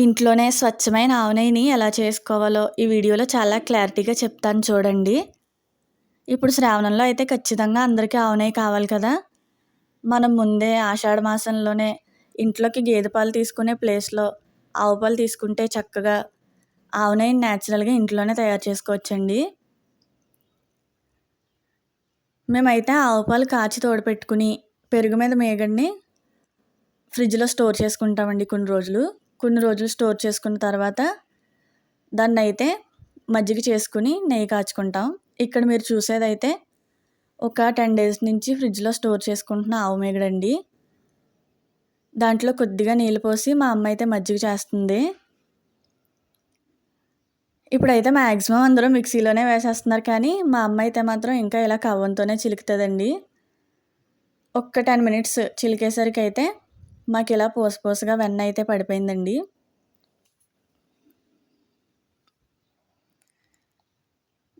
ఇంట్లోనే స్వచ్ఛమైన ఆవు నెయ్యిని ఎలా చేసుకోవాలో ఈ వీడియోలో చాలా క్లారిటీగా చెప్తాను చూడండి. ఇప్పుడు శ్రావణంలో అయితే ఖచ్చితంగా అందరికీ ఆవు నెయ్యి కావాలి కదా. మనం ముందే ఆషాఢ మాసంలోనే ఇంట్లోకి గేదె పాలు తీసుకునే ప్లేస్లో ఆవు పాలు తీసుకుంటే చక్కగా ఆవు నెయ్యిని న్యాచురల్గా ఇంట్లోనే తయారు చేసుకోవచ్చండి. మేమైతే ఆవు పాలు కాచి తోడపెట్టుకుని పెరుగు మీద మేగడిని ఫ్రిడ్జ్లో స్టోర్ చేసుకుంటామండి కొన్ని రోజులు. కొన్ని రోజులు స్టోర్ చేసుకున్న తర్వాత దాన్ని అయితే మజ్జిగ చేసుకుని నెయ్యి కాచుకుంటాం. ఇక్కడ మీరు చూసేదైతే ఒక టెన్ డేస్ నుంచి ఫ్రిడ్జ్లో స్టోర్ చేసుకుంటున్న ఆవు మేగడండి. దాంట్లో కొద్దిగా నీళ్ళు పోసి మా అమ్మ అయితే మజ్జిగ చేస్తుంది. ఇప్పుడైతే మ్యాక్సిమం అందరూ మిక్సీలోనే వేసేస్తున్నారు కానీ మా అమ్మ అయితే మాత్రం ఇంకా ఇలా కవ్వంతోనే చిలుకుతుందండి. ఒక్క టెన్ మినిట్స్ చిలికేసరికి అయితే మాకు ఇలా పోసపోసగా వెన్న అయితే పడిపోయిందండి.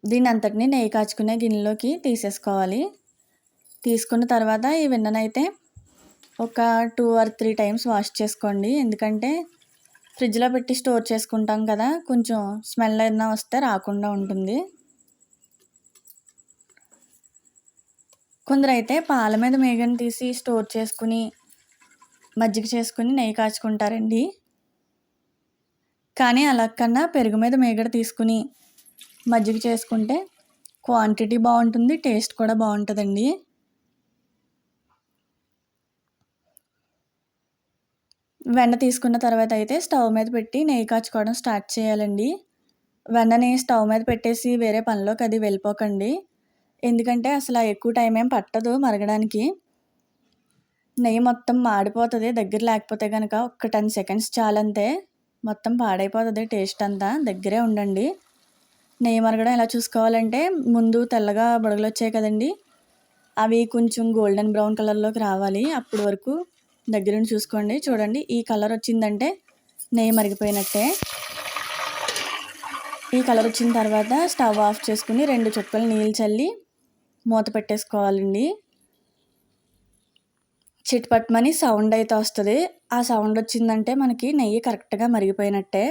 దీని అంతటిని నెయ్యి కాచుకునే గిన్నెలోకి తీసేసుకోవాలి. తీసుకున్న తర్వాత ఈ వెన్ననైతే ఒక two or three times wash చేసుకోండి. ఎందుకంటే ఫ్రిడ్జ్లో పెట్టి స్టోర్ చేసుకుంటాం కదా కొంచెం స్మెల్ అయినా వస్తే రాకుండా ఉంటుంది. కొందరైతే పాల మీద మేగను తీసి స్టోర్ చేసుకుని మజ్జిగ చేసుకుని నెయ్యి కాచుకుంటారండి. కానీ అలా కన్నా పెరుగు మీద మేగడ తీసుకుని మజ్జిగ చేసుకుంటే క్వాంటిటీ బాగుంటుంది టేస్ట్ కూడా బాగుంటుందండి. వెన్న తీసుకున్న తర్వాత అయితే స్టవ్ మీద పెట్టి నెయ్యి కాచుకోవడం స్టార్ట్ చేయాలండి. వెన్నని స్టవ్ మీద పెట్టేసి వేరే పనిలోకి అది వెళ్ళిపోకండి. ఎందుకంటే అసలు ఎక్కువ టైం ఏం పట్టదు మరగడానికి. నెయ్యి మొత్తం మాడిపోతుంది. దగ్గర లేకపోతే కనుక ఒక టెన్ సెకండ్స్ చాలంతే మొత్తం పాడైపోతుంది టేస్ట్ అంతా. దగ్గరే ఉండండి. నెయ్యి మరగడం ఎలా చూసుకోవాలంటే ముందు తెల్లగా బుడగలు వచ్చాయి కదండి. అవి కొంచెం గోల్డెన్ బ్రౌన్ కలర్లోకి రావాలి. అప్పటి వరకు దగ్గరుండి చూసుకోండి. చూడండి ఈ కలర్ వచ్చిందంటే నెయ్యి మరిగిపోయినట్టే. ఈ కలర్ వచ్చిన తర్వాత స్టవ్ ఆఫ్ చేసుకుని రెండు చుక్కలు నీళ్ళు చల్లి మూత పెట్టేసుకోవాలండి. చిట్పట్మని సౌండ్ అయితే వస్తుంది. ఆ సౌండ్ వచ్చిందంటే మనకి నెయ్యి కరెక్ట్గా మరిగిపోయినట్టే.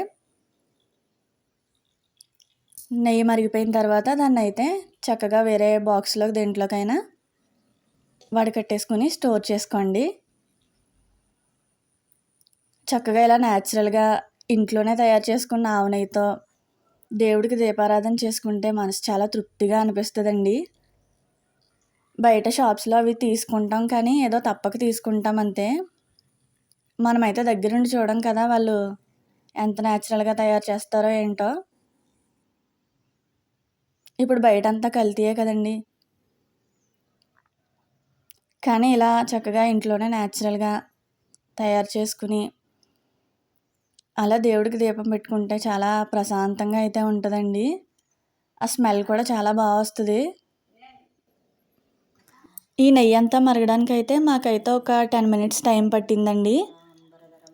నెయ్యి మరిగిపోయిన తర్వాత దాన్ని అయితే చక్కగా వేరే బాక్స్లో దేంట్లోకైనా వడకట్టేసుకుని స్టోర్ చేసుకోండి. చక్కగా ఇలా న్యాచురల్గా ఇంట్లోనే తయారు చేసుకున్న ఆవు నెయ్యితో దేవుడికి దీపారాధన చేసుకుంటే మనసు చాలా తృప్తిగా అనిపిస్తుందండి. బయట షాప్స్లో అవి తీసుకుంటాం కానీ ఏదో తప్పక తీసుకుంటాం అంతే. మనమైతే దగ్గరుండి చూడం కదా వాళ్ళు ఎంత న్యాచురల్గా తయారు చేస్తారో ఏంటో. ఇప్పుడు బయట అంతా కల్తీయే కదండి. కానీ ఇలా చక్కగా ఇంట్లోనే న్యాచురల్గా తయారు చేసుకుని అలా దేవుడికి దీపం పెట్టుకుంటే చాలా ప్రశాంతంగా అయితే ఉంటుందండి. ఆ స్మెల్ కూడా చాలా బాగా వస్తుంది. ఈ నెయ్యి అంతా మరగడానికి అయితే మాకైతే ఒక టెన్ మినిట్స్ టైం పట్టిందండి.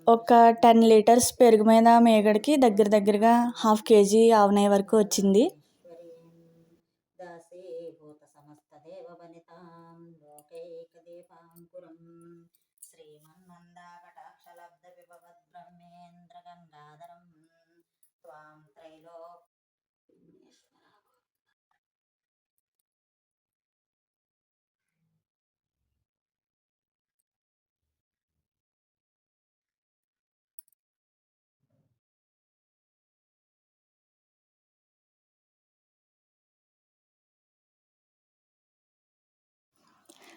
ఒక టెన్ లీటర్స్ పెరుగు మీద మేగడికి దగ్గర దగ్గరగా హాఫ్ కేజీ ఆవు నెయ్యి వరకు వచ్చింది.